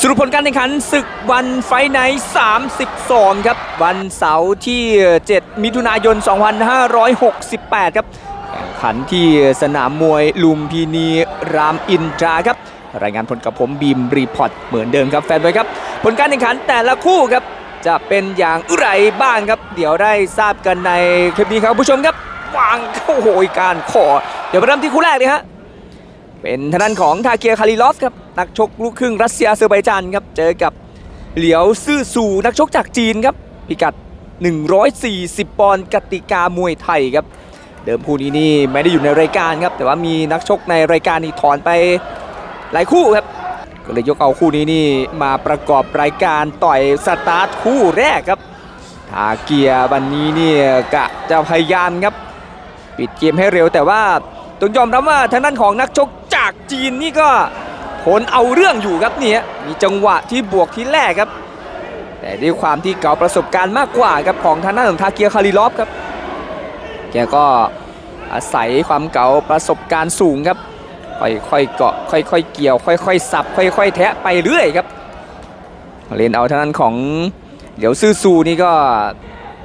สรุปผลการแข่งขันศึกวันไฟไนท์32 ครับ วันเสาร์ที่ 7 มิถุนายน 2568 ครับแข่งขันที่สนามมวยลุมพินีรามอินทราครับ รายงานผลกับผมบีมรีพอร์ตเหมือนเดิมครับแฟนบอยครับ ผลการแข่งขันแต่ละคู่ครับ จะเป็นอย่างไรบ้างครับ เดี๋ยวได้ทราบกันในคลิปนี้ครับผู้ชมครับวางโอ้โหการขอ เดี๋ยวไปเริ่มที่คู่แรกเลยฮะ เป็นทางด้านของทาเกียคาริลอฟครับนักชกลูกครึ่งรัสเซียอาเซอร์ไบจานครับเจอกับเหลียวซื่อสู่นักชกจากจีนครับพิกัด 140 ปอนด์กติกามวยไทยครับ เดิมคู่นี้นี่ไม่ได้อยู่ในรายการครับ แต่ว่ามีนักชกในรายการนี่ถอนไปหลายคู่ครับ ก็เลยยกเอาคู่นี้นี่มาประกอบรายการต่อยสตาร์ทคู่แรกครับทาเกียวันนี้เนี่ยกะจะพยายามครับ ปิดเกมให้เร็วแต่ว่า ต้องยอมรับว่าทางด้านของนักชกจากจีนนี่ก็ทนเอาเรื่องอยู่ครับเนี่ยมีจังหวะที่บวกที่แรกครับ แต่ด้วยความที่เก่าประสบการณ์มากกว่าครับของทางด้านของทาเกียคาริลอฟครับแกก็อาศัยความเก่าประสบการณ์สูงครับค่อยๆเกาะค่อยๆเกี่ยว ค่อยๆสับ ค่อยๆแทะไปเรื่อยครับเล่นเอาทางด้านของเดี๋ยวซื่อซูนี่ก็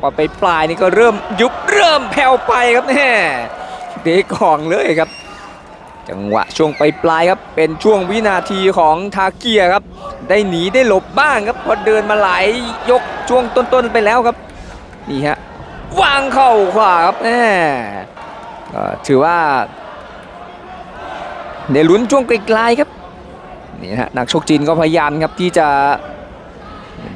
พอไปปลายนี่ก็เริ่มยุบเริ่มแผ่วไปครับแน่ เดกองเลยครับ จังหวะช่วงไปปลายครับเป็นช่วงวินาทีของทาเกียครับ ได้หนีได้หลบบ้างครับพอเดินมาหลายยกช่วงต้นๆไปแล้วครับนี่ฮะวางเข่าขวาครับแน่ถือว่าในลุ้นช่วงไกลๆครับนี่ฮะนักชกจีนก็พยายามครับที่จะ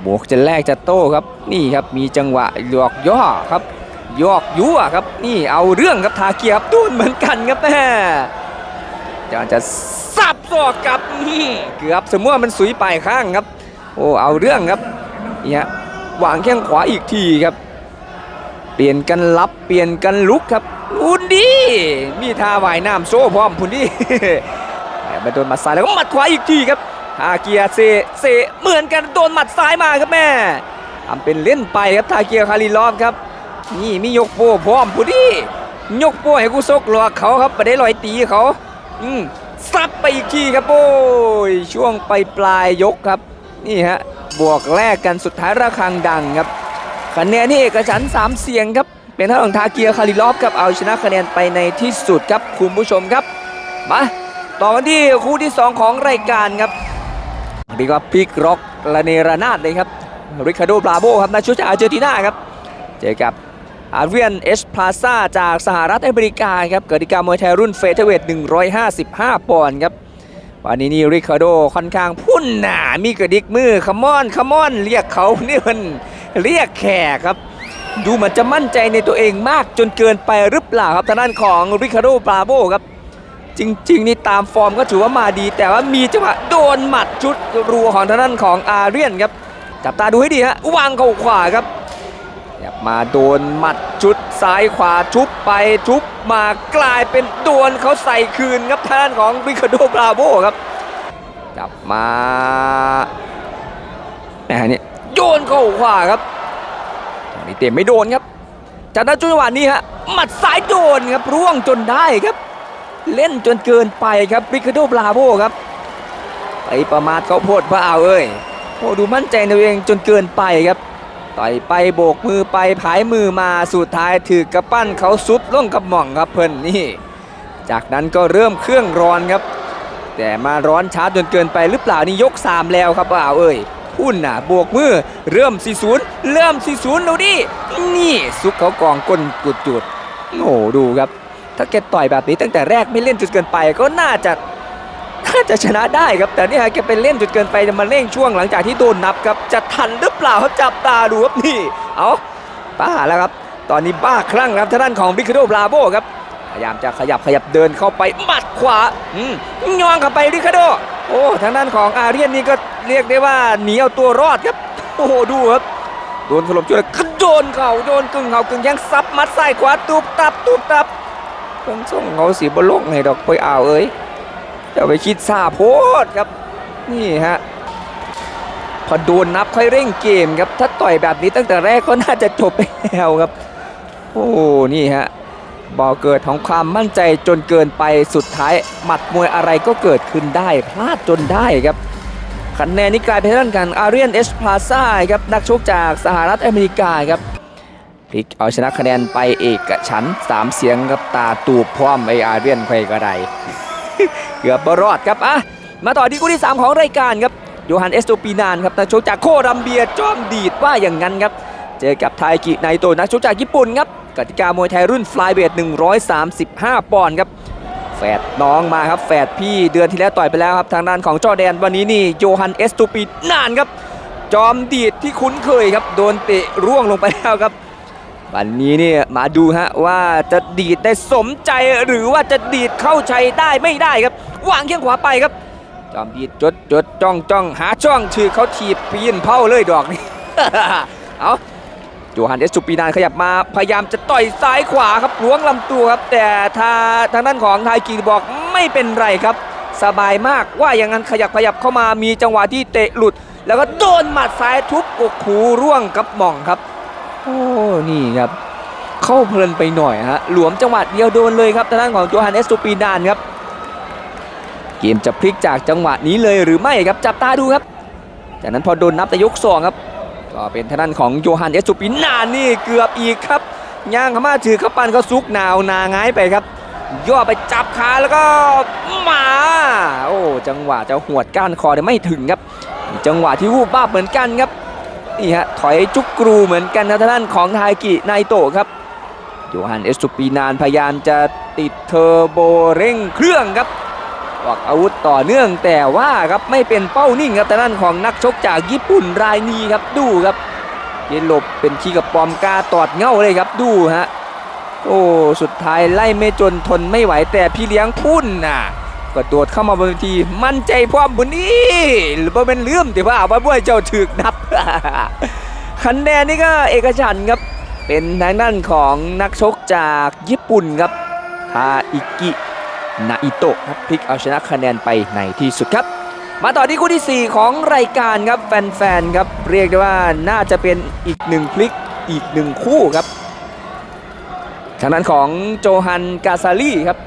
บวกจะแลกจะโต้ครับนี่ครับมีจังหวะหยอกย่อครับ ยอกยั่วครับนี่เอาเรื่องครับทาเกียบตูนเหมือนกันครับแม่จะจะสับศอกกลับอื้อเกือบสมมติว่ามันสุยปลายข้างครับ โอ้เอาเรื่องครับนี่ฮะวางแข้งขวาอีกทีครับ เปลี่ยนกันรับเปลี่ยนกันลุกครับอุ่นดีมีท่าว่ายน้ำโซ่พร้อมพุ่นดีมาโดนหมัดซ้ายแล้วก็หมัดขวาอีกทีครับทาเกียเซเซเหมือนกันโดนหมัดซ้ายมาครับแม่ทำเป็นเล่นไปครับทาเกียคาริลอฟครับ นี่มียกโป้พร้อมพุดียกโป้ให้กูซกหลอกเขาครับไปได้ลอยตีเขา อืมซับไปอีกทีครับโอ้ยช่วงไปปลายยกครับ นี่ฮะบวกแรกกันสุดท้ายระฆังดังครับคะแนนนี่เอกฉันสามเสียงครับ เป็นทางของทาเกียคาริลอฟครับเอาชนะคะแนนไปในที่สุดครับคุณผู้ชมครับมาต่อกันที่คู่ที่สองของรายการครับเรียกว่าพิกร็อกระเนระนาดเลยครับริคาโดบราโบครับนักชกจากอาร์เจนตินาครับ เจอกับ อาเรียนเอชพลาซาจากสหรัฐอเมริกาครับกติกามวยไทยรุ่นเฟเธอร์เวท155 ปอนด์ครับวันนี้นี่ริคาโดค่อนข้างพุ่นหนามีกระดิกมือขมอนขมอนเรียกเขานี่มันเรียกแขกครับ ดูเหมือนจะมั่นใจในตัวเองมากจนเกินไปหรือเปล่าครับทางด้านของริคาโดบราโบครับ จริง ๆ นี่ตามฟอร์มก็ถือว่ามาดี แต่ว่ามีจังหวะโดนหมัดชุดรัวของทางด้านของอาเรียนครับ จับตาดูให้ดีฮะวางเข่าขวาครับ มาโดนหมัดชุดซ้ายขวาชุบไปชุบมากลายเป็นโดนเขาใส่คืนครับทางด้านของริคาโดบราโบครับจับมาแหมนี่โยนเข้าขวาครับนี่เต็มไม่โดนครับจากนั้นจังหวะนี้ฮะหมัดซ้ายโดนครับร่วงจนได้ครับ เล่นจนเกินไปครับริคาโดบราโบครับไปประมาทเขาโพดพระเอาเอ้ยโอ้ดูมั่นใจในตัวเองจนเกินไปครับ ต่อยไปโบกมือไปผายมือมาสุดท้ายถือกระปั้นเขาซุดล่งกับหม่องครับเพิ่นนี่ จากนั้นก็เริ่มเครื่องร้อนครับ แต่มาร้อนช้าจนเกินไปหรือเปล่านี่ยก 3 แล้วครับเปล่าเอ้ยพุ่นน่ะโบกมือเริ่ม40เริ่ม40ดูดิ นี่ซุกเขากองก้นกุดจุดโอ้ดูครับ ถ้าแกต่อยแบบนี้ตั้งแต่แรกไม่เล่นจุดเกินไปก็น่าจะ น่าจะชนะได้ครับ แต่นี่ฮะแกไปเล่นจุดเกินไปจะมาเร่งช่วงหลังจากที่โดนนับครับจะทันหรือเปล่าเขาจับตาดูครับนี่เอาบ้าแล้วครับ ตอนนี้บ้าคลั่งครับทางด้านของบิคโดบราโบครับพยายามจะขยับขยับเดินเข้าไปหมัดขวาอืมยองเข้าไปริคาโด โอ้ทางด้านของอาเรียนนี่ก็เรียกได้ว่าหนีเอาตัวรอดครับโอ้โหดูครับโดนถล่มจุดกระโดนเข่าโดนกึ่งเข่ากึ่งแยังซับมัดซ้ายขวาตูบตับตูบตับเพิ่งส่งเขาสีบลงให้ดอกไปอ่าวเอ้ย จะไปคิดซาโพดครับ นี่ฮะพอโดนนับค่อยเร่งเกมครับ ถ้าต่อยแบบนี้ตั้งแต่แรกก็น่าจะจบไปแล้วครับ โอ้นี่ฮะบ่อเกิดของความมั่นใจจนเกินไปสุดท้าย หมัดมวยอะไรก็เกิดขึ้นได้ พลาดจนได้ครับคะแนนนี้กลายเป็นทางด้านกันอารียนเอสพลาซ่าครับนักชกจากสหรัฐอเมริกาครับพลิกเอาชนะคะแนนไปเอกฉันสามเสียงครับตาตูบพร้อมไออาเรียนใครก็ได้ เกือบบรอดครับอะมาต่อที่คู่ที่ 3 ของรายการครับโยฮันเอสโตปีนานครับนักชกจากโครัมเบียจอมดีดว่าอย่างนั้นครับ เจอกับไทกิไนโตนักชกจากญี่ปุ่นครับกติกามวยไทยรุ่นฟลายเวท135 ปอนด์ครับแฝดน้องมาครับแฝดพี่เดือนที่แล้วต่อยไปแล้วครับทางด้านของจอแดนวันนี้นี่โยฮันเอสตูปีนานครับ จอมดีดที่คุ้นเคยครับ โดนเตะร่วงลงไปแล้วครับ วันนี้นี่มาดูฮะว่าจะดีดได้สมใจหรือว่าจะดีดเข้าชัยได้ไม่ได้ครับ วางเขี้ยงขวาไปครับ จอมดีดจดจดจ้องจ้องหาช่องชื่อเขาถีบปีนเผาเลยดอกนี้ เอาโยฮันเอสตูปีนานขยับมาพยายามจะต่อยซ้ายขวาครับล้วงลำตัวครับ แต่ทาทางด้านของไทกีบอกไม่เป็นไรครับ สบายมากว่าอย่างนั้นขยับขยับเข้ามามีจังหวะที่เตะหลุด แล้วก็โดนหมัดซ้ายทุบกกหูร่วงกับหม่องครับ โอ้นี่ครับ เข้าเพลินไปหน่อยฮะหลวมจังหวะเดียวโดนเลยครับทางด้านของโยฮันเอสตูปีนานครับ กมจะพลิกจากจังหวะนี้เลยหรือไม่ครับจับตาดูครับ จากนั้นพอโดนนับแต่ยกสองครับก็เป็นทางด้านของโยฮันเอสตูปินานนี่เกือบอีกครับย่างข้ามาถือข้าปั้นเขาซุกหนาวนางายไปครับ ย่อไปจับขาแล้วก็มาโอ้จังหวะจะหวดก้านคอเนี่ไม่ถึงครับ จังหวะที่วูบบ้าเหมือนกันครับนี่ฮะถอยจุกกรูเหมือนกันนะทางด้านของไทกิไนโตครับโยฮันเอสตูปีนานพยายามจะติดเทอร์โบเร่งเครื่องครับ ออกอาวุธต่อเนื่องแต่ว่าครับไม่เป็นเป้านิ่งครับแต่ด้านของนักชกจากญี่ปุ่นรายนี้ครับดูครับเยนหลบเป็นขี้กับปอมกาตอดเง่าเลยครับดูฮะโอ้สุดท้ายไล่ไม่จนทนไม่ไหวแต่พี่เลี้ยงพุ่นน่ะก็โดดเข้ามาบนทีมั่นใจพร้อมบุนี้หรือว่าเป็นเลื่อมแต่ว่าว่าบ้วยเจ้าถึกนับคะแนนนี่ก็เอกฉันครับเป็นทางด้านของนักชกจากญี่ปุ่นครับทาอิกิ นาอิโตะครับพลิกเอาชนะคะแนนไปในที่สุดครับ มาต่อที่คู่ที่ 4 ของรายการครับแฟนๆครับเรียกได้ว่าน่าจะเป็นอีกหนึ่งพลิกอีกหนึ่งคู่ครับทางด้านของโจฮันกาซาลีครับ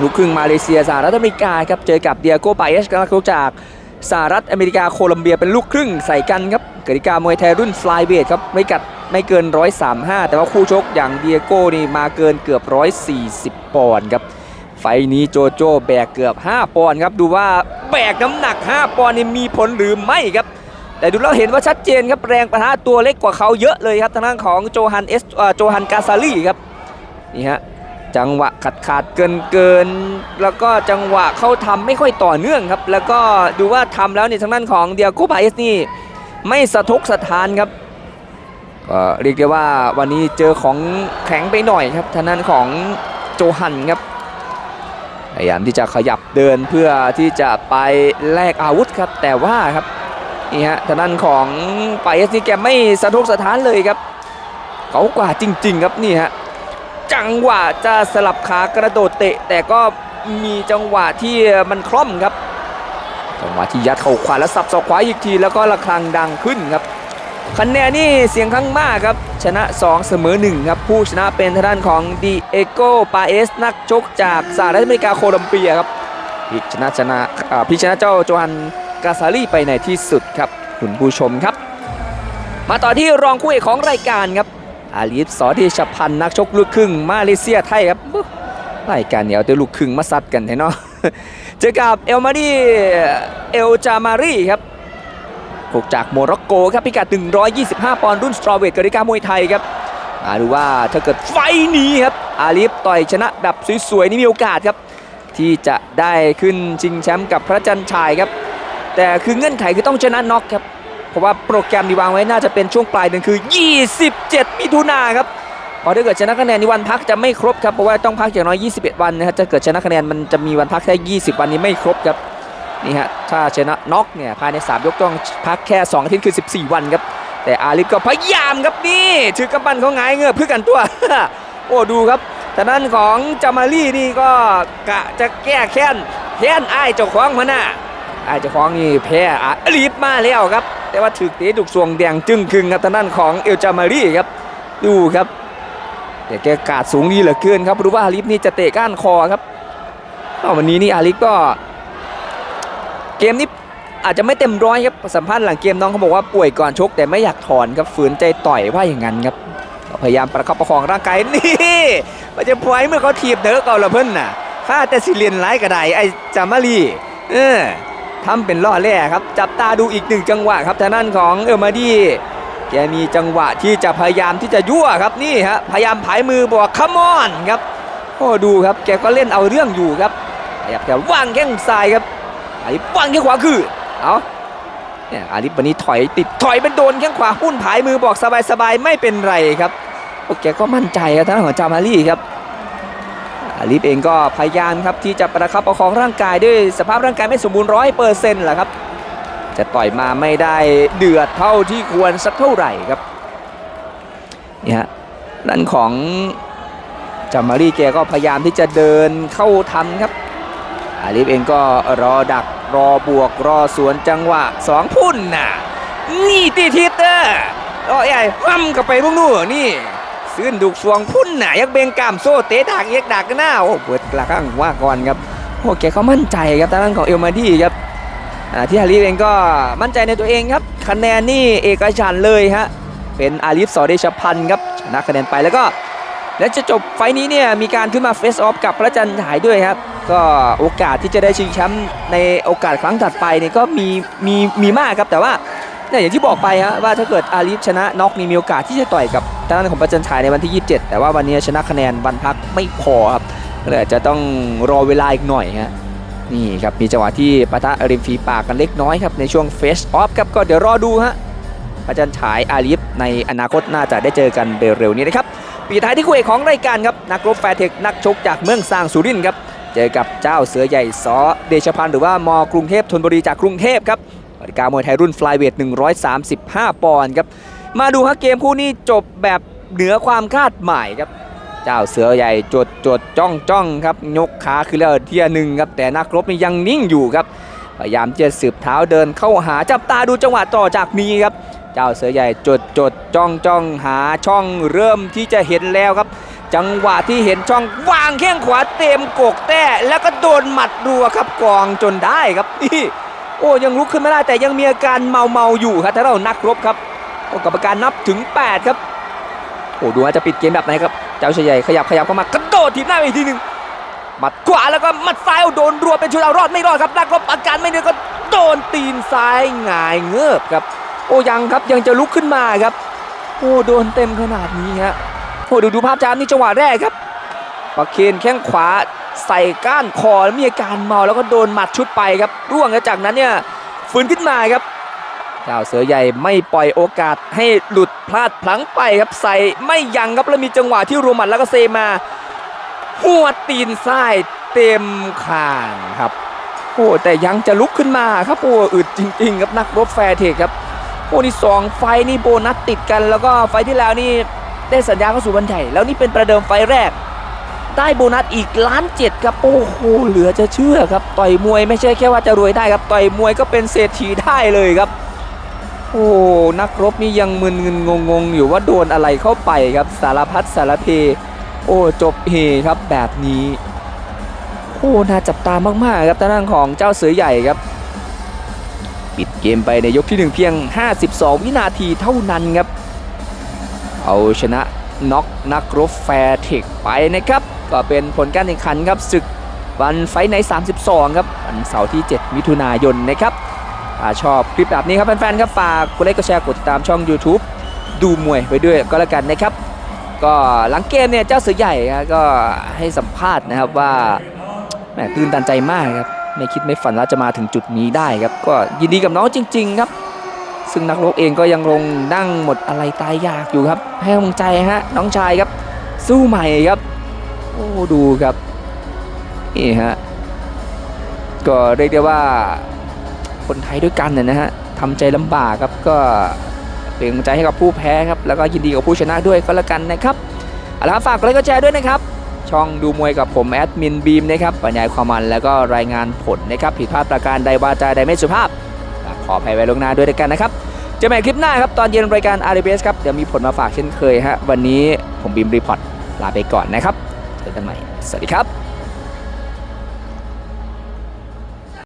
ลูกครึ่งมาเลเซียสหรัฐอเมริกาครับเจอกับเดียโกปาเอสนักชกจากสหรัฐอเมริกาโคลัมเบียเป็นลูกครึ่งใส่กันครับกติกามวยไทยรุ่นฟลายเวทครับไม่กัดไม่เกิน 135 แต่ว่าคู่ชกอย่างเดียโก้นี่มาเกินเกือบ 140 ปอนด์ครับ ไฟนี้โจโจ้แบกเกือบ 5 ปอนด์ครับ ดูว่าแบกน้ำหนัก 5 ปอนด์นี่มีผลหรือไม่ครับ แต่ดูแล้วเห็นว่าชัดเจนครับแรงประทะตัวเล็กกว่าเขาเยอะเลยครับทางด้านของโจฮันเอสอ่อโจฮันกาซาลีครับนี่ฮะจังหวะขาดขาดเกินเกิน แล้วก็จังหวะเขาทำไม่ค่อยต่อเนื่องครับ แล้วก็ดูว่าทำแล้วเนี่ยทางด้านของเดียโกปาเอสนี่ไม่สะทกสะทานครับก็เรียกได้ว่าวันนี้เจอของแข็งไปหน่อยครับทางด้านของโจฮันครับ พยายามที่จะขยับเดินเพื่อที่จะไปแลกอาวุธครับ แต่ว่าครับนี่ฮะทางด้านของปาเอสนี่แกไม่สะทกสะท้านเลยครับ เขากว่าจริง ๆ ครับนี่ฮะจังหวะจะสลับขากระโดดเตะ แต่ก็มีจังหวะที่มันคล่อมครับ จังหวะที่ยัดเข่าขวาแล้วสับศอกขวาอีกทีแล้วก็ระฆังดังขึ้นครับ คะแนนนี่เสียงข้างมากครับ ชนะ 2 เสมอ 1 ครับ ผู้ชนะเป็นทางด้านของดีเอโกปาเอส นักชกจากสหรัฐอเมริกาโคลัมเบียครับพลิกชนะชนะอ่าพลิกชนะเจ้าโจฮันกาซาลีไปในที่สุดครับคุณผู้ชมครับ มาต่อที่รองคู่เอกของรายการครับ อาลีฟสอที่ชพันนักชกลูกครึ่งมาเลเซียไทยครับรายการเนี้เอาแต่ลูกครึ่งมาซัดกันเนาะเจอกับเอลมาดีเอลจามารีครับ พวกจากโมร็อกโกครับพิกัด 125 ปอนด์รุ่นสตรอเวทกติกามวยไทยครับมาดูว่าถ้าเกิดไฟนี้ครับอาลีฟต่อยชนะแบบสวยๆนี่มีโอกาสครับ ที่จะได้ขึ้นชิงแชมป์กับพระจันทร์ชายครับ แต่คือเงื่อนไขคือต้องชนะน็อกครับเพราะว่าโปรแกรมที่วางไว้น่าจะเป็นช่วงปลายเดือนคือ 27 มิถุนาครับพอถ้าเกิดชนะคะแนนในวันพักจะไม่ครบครับเพราะว่าต้องพักอย่างน้อย 21 วันนะครับจะเกิดชนะคะแนนมันจะมีวันพักแค่ 20 วันนี้ไม่ครบครับ นี่ฮะถ้าชนะน็อกเนี่ยภายใน 3 ยกต้องพักแค่ 2 อาทิตย์คือ 14 วันครับ แต่อาลิฟก็พยายามครับนี่ถือกำปั้นเขาหงเงือบเพื่อกันตัว โอ้ดูครับแต่ด้นของจามารีนี่ก็กะจะแก้แค้นแค้นไอ้เจ้าของมันน่ะไอ้เจ้าของนี่แพ้อาลีฟมาแล้วครับ แต่ว่าถือตะถูกสวงแดงจึ้งคึงครับทางด้นของเอลจามารีครับดูครับแต่แกกาดสูงดีเหลือเกินครับรู้ว่าอาลิฟนี่จะเตะก้านคอครับววันนี้นี่อาลิฟก็ เกมนี้อาจจะไม่เต็มร้อยครับสัมภาษณ์หลังเกมน้องเขาบอกว่าป่วยก่อนชก แต่ไม่อยากถอนครับฝืนใจต่อยว่าอย่างนั้นครับพยายามประคับประคองร่างกายนี่มันจะพวยเมื่อเขาถีบเด้อเก่าละเพิ่นน่ะข้าแต่สิเรียนไร้กระไดไอ้จามารีเออทำเป็นล่อแร่ครับ จับตาดูอีกหนึ่งจังหวะครับทางด้านของเอลมาดีแกมีจังหวะที่จะพยายามที่จะยั่วครับนี่ฮะพยายามผายมือบอกคัมอนครับโอ้ดูครับแกก็เล่นเอาเรื่องอยู่ครับพยายามจะวางแข้งซ้ายครับ อาลิฟวางแข้งขวาคือเอาเนี่ยอาลิฟวันนี้ถอยติดถอยเป็นโดนแข้งขวาหุ้นผายมือบอกสบายๆไม่เป็นไรครับโอเคก็มั่นใจครับทางด้านของจามารีครับอาลิฟเองก็พยายามครับที่จะประคับประคองร่างกายด้วยสภาพร่างกายไม่สมบูรณ์ร้อยเปอร์เซ็นต์แหละครับจะต่อยมาไม่ได้เดือดเท่าที่ควรสักเท่าไหร่ครับนี่ฮะด้านของจามารีแกก็พยายามที่จะเดินเข้าทำครับ อาลิฟเองก็รอดักรอบวกรอสวนจังหวะสองพุ่นน่ะ นี่ตีทิตเตอร์โอ้ยไอ้ห้ำกับไปพวกนู้นนี่ซื้นดุกสวงพุ่นน่ะยักเบงกามโซ่เตะดักเยกดักกันหน้าโอ้เปิดกระข้างว่าก่อนครับโอ้แกเขามั่นใจครับทางด้านของเอลมาดี้ครับที่อาลิฟเองก็มั่นใจในตัวเองครับ คะแนนนี่เอกฉันเลยฮะเป็นอาลิฟสอเดชพันธ์ครับชนะคะแนนไปแล้วก็ และจะจบไฟล์นี้เนี่ยมีการขึ้นมาเฟสออฟกับพระจันทร์ฉายด้วยครับ ก็โอกาสที่จะได้ชิงแชมป์ในโอกาสครั้งถัดไปเนี่ยก็มีมีมีมากครับแต่ว่าเนี่ยอย่างที่บอกไปฮะว่าถ้าเกิดอาลีฟชนะน็อกนี่มีโอกาสที่จะต่อยกับทางด้านของพระจันทร์ฉายในวันที่ 27 แต่ว่าวันนี้ชนะคะแนนวันพักไม่พอครับเลยอาจจะต้องรอเวลาอีกหน่อยฮะนี่ครับมีจังหวะที่ปะทะริมฝีปากกันเล็กน้อยครับในช่วงเฟสออฟครับก็เดี๋ยวรอดูฮะพระจันทร์ฉายอาลีฟในอนาคตน่าจะได้เจอกันเร็วๆนี้นะครับปีท้ายที่คู่เอกของรายการครับนักรบแฟร์เทคนักชกจากเมืองสร้างสุรินครับ เจอกับเจ้าเสือใหญ่สอเดชพันธ์หรือว่ามกรุงเทพธนบุรีจากกรุงเทพครับกติกามวยไทยรุ่นฟลายเวท135 ปอนด์ครับ มาดูฮะเกมคู่นี้จบแบบเหนือความคาดหมายครับ เจ้าเสือใหญ่จดจดจ้องจ้องครับยกขาคือแล้วเทียหนึ่งครับ แต่นักรบนี่ยังนิ่งอยู่ครับ พยายามจะสืบเท้าเดินเข้าหาจับตาดูจังหวะต่อจากนี้ครับ เจ้าเสือใหญ่จดจดจ้องจ้องหาช่องเริ่มที่จะเห็นแล้วครับ จังหวะที่เห็นช่องวางแข้งขวาเต็มกกแต้แล้วก็โดนหมัดรัวครับกองจนได้ครับนี่โอ้ยังลุกขึ้นไม่ได้แต่ยังมีอาการเมาเมาอยู่ครับถ้าเรานักรบครับโอ้กรรมการนับถึง 8 ครับโอ้ดูว่าจะปิดเกมแบบไหนครับเจ้าเสือใหญ่ขยับขยับเข้ามากระโดดทีบหน้าอีกทีหนึ่งหมัดขวาแล้วก็หมัดซ้ายโดนรัวเป็นชุดเอารอดไม่รอดครับนักรบอาการไม่ดีก็โดนตีนซ้ายหงายเงือบครับ โอ้ยังครับยังจะลุกขึ้นมาครับ โอ้โดนเต็มขนาดนี้ฮะ โอ้ดูดูภาพจามนี่จังหวะแรกครับปะเคนแข้งขวาใส่ก้านคอแล้วมีอาการเมาแล้วก็โดนหมัดชุดไปครับ ร่วงแล้วจากนั้นเนี่ยฟื้นขึ้นมาครับเจ้าเสือใหญ่ไม่ปล่อยโอกาสให้หลุดพลาดพลั้งไปครับใส่ไม่ยั้งครับแล้วมีจังหวะที่รวมหมัดแล้วก็เซมา หัวตีนซ้ายเต็มคางครับโอ้แต่ยังจะลุกขึ้นมาครับโอ้อึดจริง ๆ ครับนักรบแฟร์เทคครับโอ้นี่สองไฟนี่โบนัสติดกันแล้วก็ไฟที่แล้วนี่ ได้สัญญาเข้าสู่วันใหญ่แล้วนี่เป็นประเดิมไฟแรก ได้โบนัสอีกล้านเจ็ดครับโอ้โหเหลือจะเชื่อครับต่อยมวยไม่ใช่แค่ว่าจะรวยได้ครับต่อยมวยก็เป็นเศรษฐีได้เลยครับ โอ้นักรบนี่ยังมึนงงงงๆ อยู่ว่าโดนอะไรเข้าไปครับสารพัดสารเพ โอ้จบเฮครับแบบนี้โอ้น่าจับตามากๆครับทางด้านของเจ้าเสือใหญ่ครับปิดเกมไปในยกที่ 1 เพียง 52 วินาทีเท่านั้นครับ เอาชนะน็อกนักรบแฟร์เทคไปนะครับ ก็เป็นผลการแข่งขันครับศึกวันไฟใน 32 ครับวันเสาร์ที่ 7 มิถุนายนนะครับถ้าชอบคลิปแบบนี้ครับแฟนๆครับฝากกดไลค์กดแชร์กดติดตามช่อง YouTube ดูมวยไปด้วยก็แล้วกันนะครับ ก็หลังเกมเนี่ยเจ้าเสือใหญ่ครับก็ให้สัมภาษณ์นะครับว่าแหมตื่นตันใจมากครับไม่คิดไม่ฝันว่าจะมาถึงจุดนี้ได้ครับ ก็ยินดีกับน้องจริง ๆ ครับ ซึ่งนักรบเองก็ยังลงนั่งหมดอะไรตายอยากอยู่ครับ ให้กำลังใจฮะน้องชายครับ สู้ใหม่ครับ โอ้ดูครับนี่ฮะก็เรียกได้ว่าคนไทยด้วยกันเนี่ยนะฮะทำใจลำบากครับก็เป็นกำลังใจให้กับผู้แพ้ครับแล้วก็ยินดีกับผู้ชนะด้วยก็แล้วกันนะครับเอาละครับฝากกดไลค์กดแชร์ด้วยนะครับช่องดูมวยกับผมแอดมินบีมนะครับบรรยายความมันแล้วก็รายงานผลนะครับผิดพลาดประการใดวาจาใดไม่สุภาพ ขออภัยไว้ล่วงหน้าด้วยด้วกันนะครับเจอกันใหม่คลิปหน้าครับตอนเย็นรายการ r ์ b s ครับเดี๋ยวมีผลมาฝากเช่นเคยฮะวันนี้ผมบีมรีพอร์ตลาไปก่อนนะครับเจอกันใหม่สวัสดีครับ